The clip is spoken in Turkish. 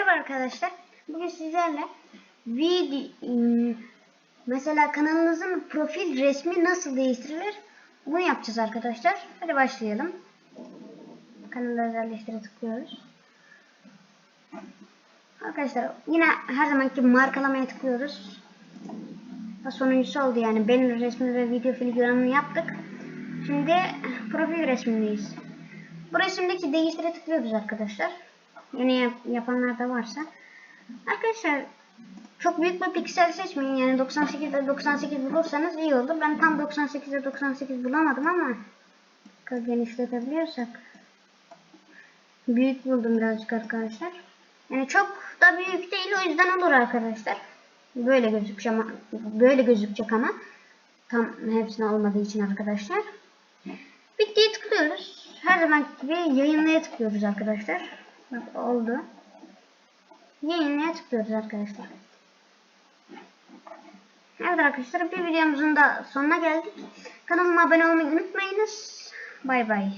Merhaba arkadaşlar. Bugün sizlerle video ım, mesela kanalınızın profil resmi nasıl değiştirilir? Bunu yapacağız arkadaşlar. Hadi başlayalım. Kanal özelleştire tıklıyoruz. Arkadaşlar yine her zamanki markalamaya tıklıyoruz. Sonuncusu oldu yani. Benim resmi ve video filigranını yaptık. Şimdi profil resmindeyiz. Bu resimdeki değiştire tıklıyoruz arkadaşlar. Yeni yap yapanlar da varsa. Arkadaşlar çok büyük bir piksel seçmeyin. Yani 98'de 98 bulursanız iyi olur. Ben tam 98'de 98 bulamadım ama genişletebiliyorsak büyük buldum birazcık arkadaşlar. Yani çok da büyük değil o yüzden olur arkadaşlar. Böyle gözükecek ama böyle gözükecek ama tam hepsine olmadığı için arkadaşlar. Bittiye tıklıyoruz. Her zaman gibi yayınlaya tıklıyoruz arkadaşlar. Bak oldu. Yayınlaya tıklıyoruz arkadaşlar. Evet arkadaşlar bir videomuzun da sonuna geldik. Kanalıma abone olmayı unutmayınız. Bay bay.